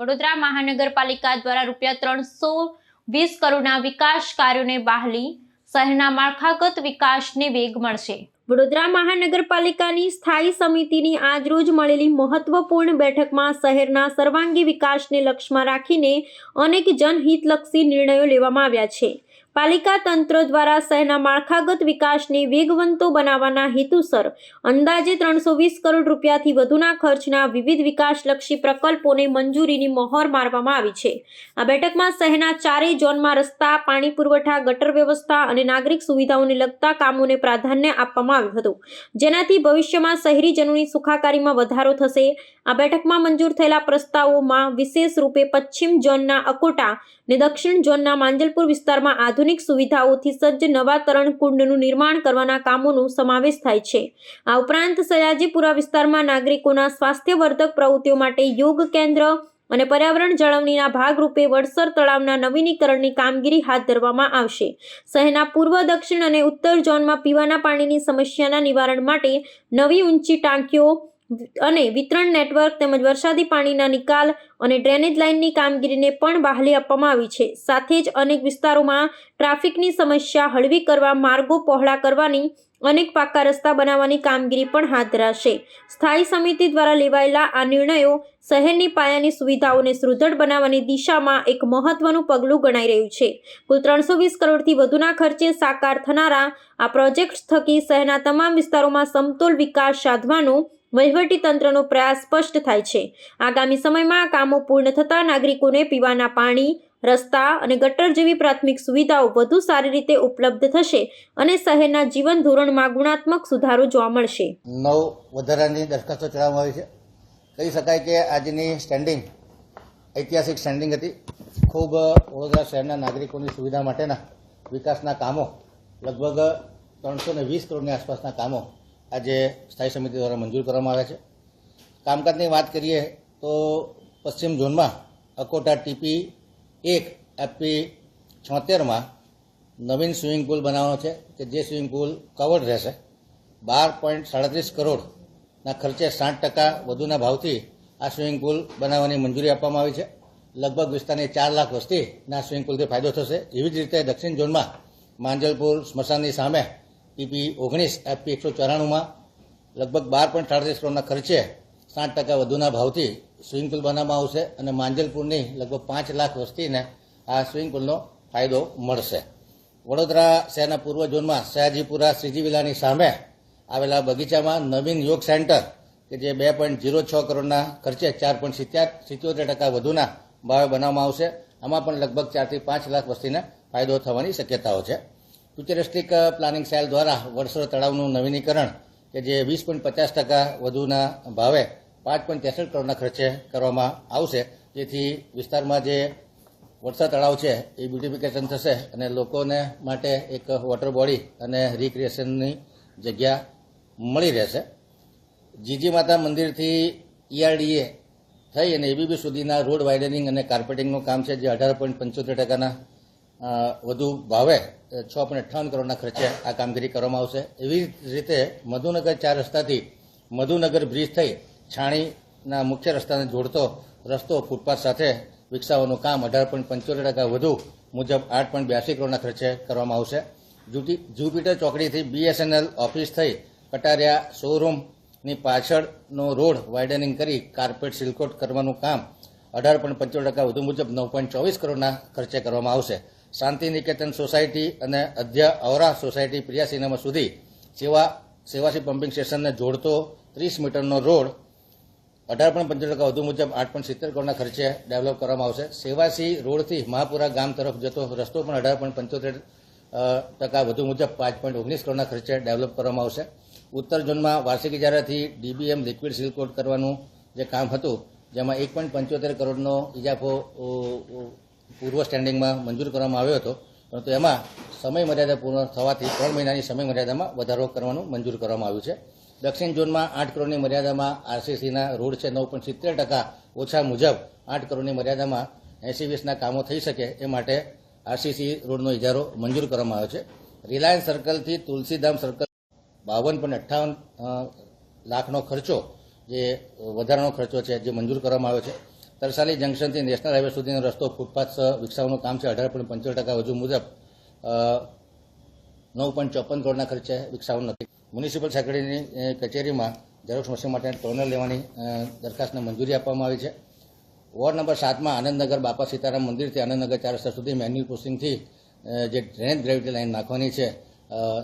વડોદરા મહાનગરપાલિકા દ્વારા રૂપિયા ત્રણસો વીસ કરોડના વિકાસ કાર્યોને બહાલી શહેરના માળખાગત વિકાસને વેગ મળશે. વડોદરા મહાનગરપાલિકાની સ્થાયી સમિતિની આજરોજ મળેલી મહત્વપૂર્ણ બેઠકમાં શહેરના સર્વાંગી વિકાસને લક્ષ્યમાં રાખીને અનેક જનહિતલક્ષી નિર્ણયો લેવામાં આવ્યા છે. પાલિકા તંત્ર દ્વારા શહેરના માળખાગત વિકાસને વેગવંતો બનાવવાના હેતુસર અંદાજે ત્રણસો વીસ કરોડ રૂપિયાથી વધુના ખર્ચના વિવિધ વિકાસલક્ષી પ્રકલ્પોને મંજૂરીની મહોર મારવામાં આવી છે. આ બેઠકમાં શહેરના ચારેય ઝોનમાં રસ્તા, પાણી પુરવઠા, ગટર વ્યવસ્થા અને નાગરિક સુવિધાઓને લગતા કામોને પ્રાધાન્ય આપવામાં આવ્યું હતું. જેનાથી ભવિષ્યમાં શહેરીજનોની સુખાકારીમાં વધારો થશે. આ બેઠકમાં મંજૂર થયેલા પ્રસ્તાવોમાં વિશેષ રૂપે પશ્ચિમ ઝોનના અકોટા અને દક્ષિણ ઝોનના માંજલપુર વિસ્તારમાં આધુનિક સુવિધાઓથી સજ્જ નવા તરણ કુંડનું નિર્માણ કરવાના કામોનો સમાવેશ થાય છે. આ ઉપરાંત સયાજીપુરા વિસ્તારમાં નાગરિકોના સ્વાસ્થ્યવર્ધક પ્રવૃત્તિઓ માટે યોગ કેન્દ્ર અને પર્યાવરણ જાળવણીના ભાગરૂપે વડસર તળાવના નવીનીકરણની કામગીરી હાથ ધરવામાં આવશે. શહેરના પૂર્વ, દક્ષિણ અને ઉત્તર ઝોનમાં પીવાના પાણીની સમસ્યાના નિવારણ માટે નવી ઊંચી ટાંકીઓ અને વિતરણ નેટવર્ક તેમજ વરસાદી પાણીના નિકાલ અને ડ્રેનેજ લાઇનની કામગીરીને પણ બહાલી આપવામાં આવી છે. સાથે જ અનેક વિસ્તારોમાં ટ્રાફિકની સમસ્યા હળવી કરવા, માર્ગો પહોળા કરવાની, અનેક પાકા રસ્તા બનાવવાની કામગીરી પણ હાથ ધરાશે. સ્થાયી સમિતિ દ્વારા લેવાયેલા આ નિર્ણયો શહેરની પાયાની સુવિધાઓને સુદૃઢ બનાવવાની દિશામાં એક મહત્વનું પગલું ગણાઈ રહ્યું છે. કુલ ત્રણસો વીસ કરોડથી વધુના ખર્ચે સાકાર થનારા આ પ્રોજેક્ટ થકી શહેરના તમામ વિસ્તારોમાં સમતોલ વિકાસ સાધવાનો વહીવટી તંત્રનો પ્રયાસ સ્પષ્ટ થાય છે. આગામી સમયમાં કામો પૂર્ણ થતાં નાગરિકોને પીવાના પાણી, રસ્તા અને ગટર જેવી પ્રાથમિક સુવિધાઓ વધુ સારી રીતે ઉપલબ્ધ થશે અને શહેરના જીવન ધોરણમાં ગુણાત્મક સુધારો જોવા મળશે. નવ વધારાની દરખાસ્તો ચડાવવામાં આવી છે. કહી શકાય કે આજની સ્ટેન્ડિંગ ઐતિહાસિક સ્ટેન્ડિંગ હતી. ખૂબ વડોદરા શહેરના નાગરિકોની સુવિધા માટેના વિકાસના કામો, લગભગ ત્રણસો વીસ કરોડની આસપાસના કામો આજે સ્થાયી સમિતિ દ્વારા મંજૂર કરવામાં આવ્યા છે. કામકાજની વાત કરીએ તો પશ્ચિમ ઝોનમાં અકોટા ટીપી એક એપી છોતેરમાં નવીન સ્વિમિંગ પુલ બનાવવાનો છે કે જે સ્વિમિંગ પુલ કવર્ડ રહેશે. બાર પોઈન્ટ સાડત્રીસ કરોડના ખર્ચે સાઠ ટકા વધુના ભાવથી આ સ્વિમિંગ પુલ બનાવવાની મંજૂરી આપવામાં આવી છે. લગભગ વિસ્તારની ચાર લાખ વસ્તીના સ્વિમિંગ પુલથી ફાયદો થશે. એવી જ રીતે દક્ષિણ ઝોનમાં માંજલપુર સ્મશાનની સામે ટીપી ઓગણીસ એફપી એકસો ચોરાણુંમાં લગભગ બાર પોઈન્ટ સાડત્રીસ કરોડના ખર્ચે સાઠ ટકા વધુના ભાવથી સ્વિમિંગ પુલ બનાવવામાં આવશે અને માંજલપુરની લગભગ પાંચ લાખ વસ્તીને આ સ્વિમિંગ પુલનો ફાયદો મળશે. વડોદરા શહેરના પૂર્વ ઝોનમાં સયાજીપુરા શ્રીજી વિલાની સામે આવેલા બગીચામાં નવીન યોગ સેન્ટર કે જે બે પોઈન્ટ ઝીરો છ કરોડના ખર્ચે ચાર પોઈન્ટ સિત્યોતેર ટકા વધુના ભાવે બનાવવામાં આવશે. આમાં પણ લગભગ ચારથી પાંચ લાખ વસ્તીને ફાયદો થવાની શક્યતાઓ છે. ફ્યુચરિસ્ટિક પ્લાનિંગ સેલ દ્વારા વડસર તળાવનું નવીનીકરણ, કે જે વીસ પોઈન્ટ પચાસ ટકા વધુના ભાવે પાંચ પોઈન્ટ ત્રેસઠ કરોડના ખર્ચે કરવામાં આવશે, જેથી વિસ્તારમાં જે વડસર તળાવ છે, એ બ્યુટિફિકેશન થશે અને લોકોને માટે એક વોટર બોડી અને રિક્રિએશનની જગ્યા મળી રહેશે. જીજી માતા મંદિરથી ઈઆરડીએ થઈ અને એબીબી સુધીના રોડ વાઇડનિંગ અને કાર્પેટિંગનું કામ છે, જે અઢાર પોઈન્ટ પંચોતેર ટકાના વધુ ભાવે છ પોઈન્ટ અઠ્ઠાવન કરોડના ખર્ચે આ કામગીરી કરવામાં આવશે. એવી જ રીતે મધુનગર ચાર રસ્તાથી મધુનગર બ્રિજ થઈ છાણીના મુખ્ય રસ્તાને જોડતો રસ્તો ફૂટપાથ સાથે વિકસાવવાનું કામ અઢાર પોઈન્ટ પંચોતેર ટકા વધુ મુજબ આઠ પોઈન્ટ બ્યાસી કરોડના ખર્ચે કરવામાં આવશે. જુપિટર ચોકડીથી બીએસએનએલ ઓફિસ થઈ કટારિયા શોરૂમની પાછળનો રોડ વાઇડનિંગ કરી કાર્પેટ સિલકોટ કરવાનું કામ અઢાર પોઈન્ટ પંચોતેર ટકા વધુ મુજબ નવ પોઈન્ટ ચોવીસ કરોડના ખર્ચે કરવામાં આવશે. શાંતિ નિકેતન સોસાયટી અને Adhya aura society Priya cinema સુધી સેવા સેવાસી પમ્પિંગ સ્ટેશનને જોડતો ત્રીસ મીટરનો રોડ અઢાર પોઈન્ટ પંચોતેર ટકા વધુ મુજબ આઠ પોઈન્ટ સિત્તેર કરોડના ખર્ચે ડેવલપ કરવામાં આવશે. સેવાસી રોડથી મહાપુરા ગામ તરફ જતો રસ્તો પણ અઢાર પોઈન્ટ પંચોતેર ટકા વધુ મુજબ પાંચ પોઈન્ટ ઓગણીસ કરોડના ખર્ચે ડેવલપ કરવામાં આવશે. ઉત્તર ઝોનમાં વાર્ષિક ઇજારાથી ડીબીએમ લિક્વિડ સિલકોટ કરવાનું જે કામ હતું, જેમાં એક પોઈન્ટ પંચોતેર કરોડનો ઇજાફો પૂર્વ સ્ટેન્ડિંગમાં મંજૂર કરવામાં આવ્યો હતો. પરંતુ એમાં સમય મર્યાદા પૂર્ણ થવાથી ત્રણ મહિનાની સમય મર્યાદામાં વધારો કરવાનું મંજૂર કરવામાં આવ્યું છે. દક્ષિણ ઝોનમાં આઠ કરોડની મર્યાદામાં આરસીસીના રોડ છે નવ પોઈન્ટ સિત્તેર ટકા ઓછા મુજબ આઠ કરોડની મર્યાદામાં એસી વીસના કામો થઈ શકે એ માટે આરસીસી રોડનો ઇજારો મંજૂર કરવામાં આવ્યો છે. રિલાયન્સ સર્કલથી તુલસીધામ સર્કલ બાવન પોઈન્ટ અઠ્ઠાવન લાખનો ખર્ચો જે વધારાનો ખર્ચો છે જે મંજૂર કરવામાં આવ્યો છે. તરસાલી જંકશનથી નેશનલ હાઈવે સુધીનો રસ્તો ફૂટપાથ વિકસાવવાનું કામ છે. અઢાર પોઈન્ટ પંચોતેર ટકા હજુ મુજબ નવ પોઈન્ટ ચોપન કરોડના ખર્ચે વિકસાવવાનું નથી. મ્યુનિસિપલ સેક્રેટરીની કચેરીમાં ઝેરોક્ષ મશીન માટે ટોનર લેવાની દરખાસ્તને મંજૂરી આપવામાં આવી છે. વોર્ડ નંબર સાતમાં આનંદનગર બાપા સીતારામ મંદિરથી આનંદનગર ચાર રસ્તા સુધી મેન્યુઅલ પુસિંગથી જે ડ્રેનેજ ગ્રેવિટી લાઇન નાખવાની છે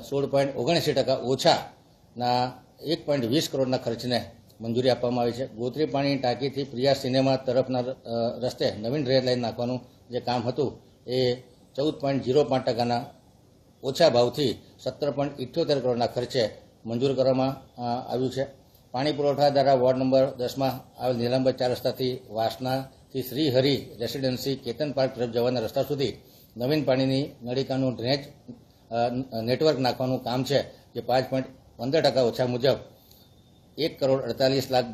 સોળ પોઈન્ટ ઓગણએંસી ટકા ઓછાના એક પોઈન્ટ વીસ કરોડના ખર્ચને મંજૂરી આપવામાં આવી છે. ગોત્રી પાણીની ટાંકીથી પ્રિયા સિનેમા તરફના રસ્તે નવીન ડ્રેનેજ લાઇન નાખવાનું જે કામ હતું એ ચૌદ પોઈન્ટ ઝીરો પાંચ ટકાના ઓછા ભાવથી સત્તર પોઈન્ટ ઇઠ્યોતેર કરોડના ખર્ચે મંજૂર કરવામાં આવ્યું છે. પાણી પુરવઠા દ્વારા વોર્ડ નંબર દસમાં આવેલ નીલાંબર ચાર રસ્તાથી વાસનાથી શ્રી હરિ રેસિડેન્સી કેતન પાર્ક તરફ જવાના રસ્તા સુધી નવીન પાણીની નળિકાનું ડ્રેનેજ નેટવર્ક નાખવાનું કામ છે જે પાંચ પોઈન્ટ પંદર ટકા ઓછા મુજબ એક કરોડ અડતાલીસ લાખ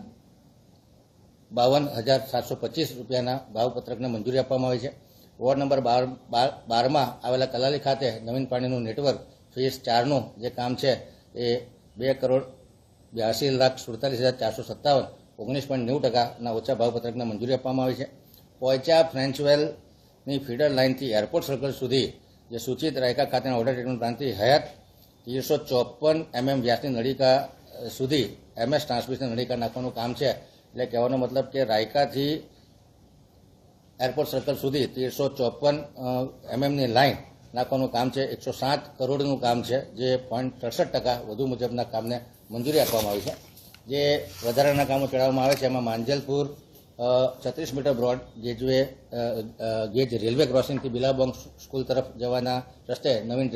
બાવન હજાર સાતસો પચીસ રૂપિયાના ભાવપત્રકને મંજૂરી આપવામાં આવી છે. વોર્ડ નંબર બાર, બાર- બારમાં આવેલા કલાલી ખાતે નવીન પાણીનું નેટવર્ક ફેઝ ચારનું જે કામ છે એ બે કરોડ બ્યાસી લાખ સુડતાલીસ હજાર ચારસો સત્તાવન, ઓગણીસ પોઈન્ટ નેવું ટકાના ઓછા ભાવપત્રકને મંજૂરી આપવામાં આવી છે. પોયચા ફ્રેન્ચવેલની ફીડર લાઇનથી એરપોર્ટ સર્કલ સુધી જે સૂચિત રાયકા ખાતેના ઓર્ડર ટ્રીટમેન્ટ પ્લાન્ટથી હયાત ત્રીસો ચોપન એમએમ વ્યાસની નળિકા સુધી એમએસ ટ્રાન્સમિશન નળિકા નાખવાનું કામ છે. એટલે કહેવાનો મતલબ કે રાયકાથી એરપોર્ટ સર્કલ સુધી તેરસો ચોપન એમએમની લાઇન નાખવાનું કામ છે. એકસો સાત કરોડનું કામ છે, જે પોઈન્ટ સડસઠ ટકા વધુ મુજબના કામને મંજૂરી આપવામાં આવી છે. જે વધારાના કામો ચડાવવામાં આવે છે. એમાં માંજલપુર છત્રીસ મીટર બ્રોડ, ગેજવે ગેજ રેલવે ક્રોસિંગથી બિલાબોંગ સ્કૂલ તરફ જવાના રસ્તે નવીન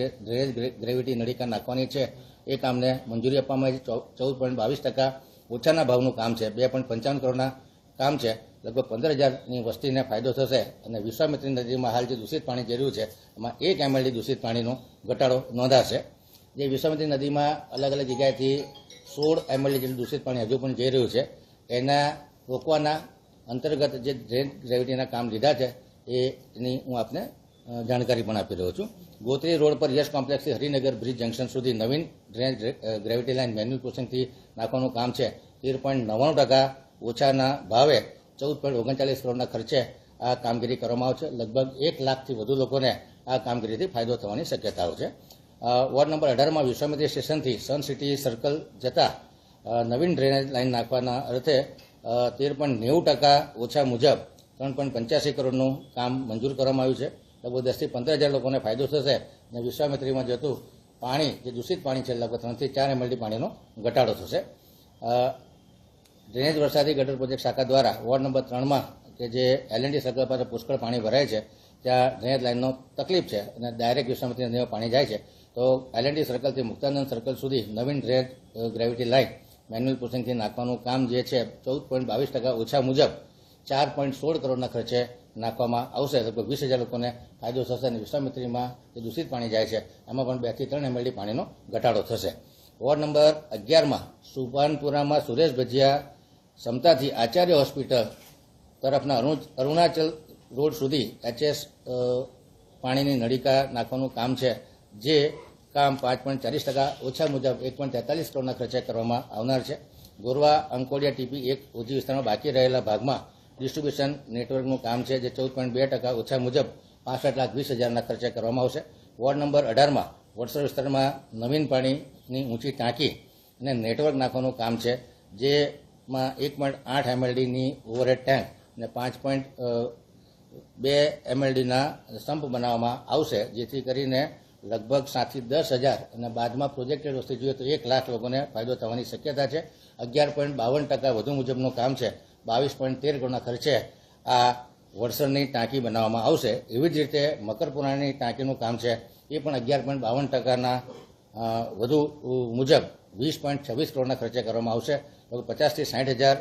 ગ્રેવિટી નળીકા નાખવાની છે. એ કામને મંજૂરી આપવામાં આવી છે. ચૌદ પોઈન્ટ બાવીસ ટકા ઓછાના ભાવનું કામ છે. બે પોઈન્ટ પંચાવન કરોડના કામ છે. લગભગ પંદર હજારની વસ્તીને ફાયદો થશે અને વિશ્વામિત્રી નદીમાં હાલ જે દૂષિત પાણી જરૂર છે, એમાં એક એમએલડી દૂષિત પાણીનો ઘટાડો નોંધાશે. જે વિશ્વામિત્રી નદીમાં અલગ અલગ જગ્યાએથી સોળ એમએલડી જેટલું દૂષિત પાણી હજુ પણ જઈ રહ્યું છે. એના રોકવાના અંતર્ગત જે ડ્રેન ગ્રેવિટીના કામ લીધા છે એની હું આપને જાણકારી પણ આપી રહ્યો છું. ગોત્રી રોડ પર યશ કોમ્પ્લેક્સથી હરિનગર બ્રિજ જંકશન સુધી નવીન ડ્રેન ગ્રેવિટી લાઇન મેન્યુઅલ ક્રોસિંગથી નાખવાનું કામ છે. તેર પોઈન્ટ નવ્વાણું ટકા ઓછાના ભાવે ચૌદ પોઈન્ટ ઓગણચાલીસ કરોડના ખર્ચે આ કામગીરી કરવામાં આવશે. લગભગ એક લાખથી વધુ લોકોને આ કામગીરીથી ફાયદો થવાની શક્યતાઓ છે. વોર્ડ નંબર અઢારમાં વિશ્વામિત્રી સ્ટેશનથી સન સિટી સર્કલ જતા નવીન ડ્રેનેજ લાઇન નાખવાના અર્થે તેર પોઈન્ટ નેવું ટકા ઓછા મુજબ ત્રણ પોઈન્ટ પંચ્યાસી કરોડનું કામ મંજૂર કરવામાં આવ્યું છે. લગભગ દસથી પંદર હજાર લોકોને ફાયદો થશે. અને વિશ્વામિત્રીમાં જતું પાણી, જે દૂષિત પાણી છે લગભગ ત્રણથી ચાર એમએલડી પાણીનો ઘટાડો થશે. ડ્રેનેજ વરસાદી ગટર પ્રોજેક્ટ શાખા દ્વારા વોર્ડ નંબર ત્રણમાં કે જે એલએનડી સર્કલ પાસે પુષ્કળ પાણી ભરાય છે, ત્યાં ડ્રેનેજ લાઇનનો તકલીફ છે અને ડાયરેક્ટ વિશ્વામિત્રી નદીમાં પાણી જાય છે. તો એલએનડી સર્કલથી મુક્તાનંદ સર્કલ સુધી નવીન ડ્રેનેજ ગ્રેવિટી લાઇન મેન્યુઅલ પ્રોસેસિંગથી નાખવાનું કામ જે છે, ચૌદ પોઈન્ટ બાવીસ ટકા ઓછા મુજબ ચાર પોઈન્ટ સોળ કરોડના ખર્ચે નાખવામાં આવશે. લગભગ વીસ હજાર લોકોને ફાયદો થશે અને વિશ્વામિત્રીમાં જે દૂષિત પાણી જાય છે, એમાં પણ બેથી ત્રણ એમએલડી પાણીનો ઘટાડો થશે. વોર્ડ નંબર અગિયારમાં સુભાનપુરામાં સુરેશ ભજીયા ક્ષમતાથી આચાર્ય હોસ્પિટલ તરફના અરુણ- અરુણાચલ રોડ સુધી એચએસ પાણીની નળિકા નાખવાનું કામ છે, જે કામ પાંચ પોઈન્ટ ચાલીસ ટકા ઓછા મુજબ એક પોઈન્ટ તેતાલીસ કરોડના ખર્ચે કરવામાં આવનાર છે. ગોરવા અંકોડિયા ટીપી એક ઓજી વિસ્તારમાં બાકી રહેલા ભાગમાં ડિસ્ટ્રીબ્યુશન નેટવર્કનું કામ છે જે ચૌદ પોઈન્ટ બે ટકા ઓછા મુજબ પાસઠ લાખ વીસ હજારના ખર્ચે કરવામાં આવશે. વોર્ડ નંબર અઢારમાં વડસર વિસ્તારમાં નવીન પાણીની ઊંચી ટાંકી અને નેટવર્ક નાખવાનું કામ છે, જેમાં એક પોઈન્ટ આઠ એમએલડીની ઓવરહેડ ટેન્ક અને પાંચ પોઈન્ટ બે એમએલડીના સંપ બનાવવામાં આવશે, જેથી કરીને લગભગ સાતથી દસ હજાર અને બાદમાં પ્રોજેક્ટેડ વસ્તુ જોઈએ તો એક લાખ લોકોને ફાયદો થવાની શક્યતા છે. અગિયાર પોઈન્ટ બાવન ટકા વધુ મુજબનું કામ છે. બાવીસ પોઈન્ટ તેર કરોડના ખર્ચે આ વરસણની ટાંકી બનાવવામાં આવશે. એવી જ રીતે મકરપુરાની ટાંકીનું કામ છે. એ પણ અગિયાર પોઈન્ટ બાવન ટકાના વધુ મુજબ વીસ પોઈન્ટ છવ્વીસ કરોડના ખર્ચે કરવામાં આવશે. લગભગ પચાસથી સાઠ હજાર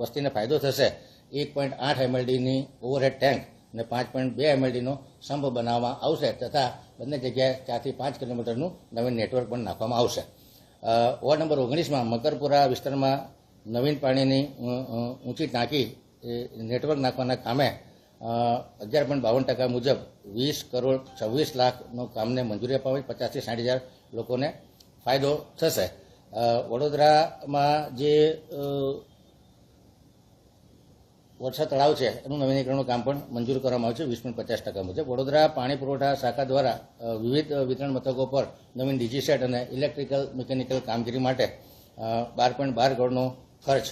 વસ્તીને ફાયદો થશે. એક પોઈન્ટ આઠ એમએલડીની ઓવરહેડ ટેન્ક અને પાંચ પોઈન્ટ બે એમએલડીનો સંપ બનાવવામાં આવશે તથા બંને જગ્યાએ ચારથી પાંચ કિલોમીટરનું નવીન નેટવર્ક પણ નાખવામાં આવશે. વોર્ડ નંબર ઓગણીસમાં મકરપુરા વિસ્તારમાં નવીન પાણીની ઊંચી ટાંકી નેટવર્ક નાખવાના કામે અગિયાર પોઈન્ટ બાવન ટકા મુજબ વીસ કરોડ છવ્વીસ લાખનો કામને મંજૂરી અપાવે, પચાસથી સાઠ હજાર લોકોને ફાયદો થશે. વડોદરામાં જે વરસાદ તળાવ છે, એનું નવીનીકરણનું કામ પણ મંજૂર કરવામાં આવ્યું છે, વીસ પોઈન્ટ પચાસ ટકા મુજબ. વડોદરા પાણી પુરવઠા શાખા દ્વારા વિવિધ વિતરણ મથકો પર નવીન ડીજીસેટ અને ઇલેક્ટ્રિકલ મિકેનિકલ કામગીરી માટે બાર પોઈન્ટ બાર કરોડનું ખર્ચ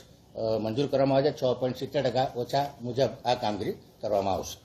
મંજૂર કરવામાં આવે છે છ પોઈન્ટ સિત્તેર ટકા ઓછા મુજબ આ કામગીરી કરવામાં આવશે.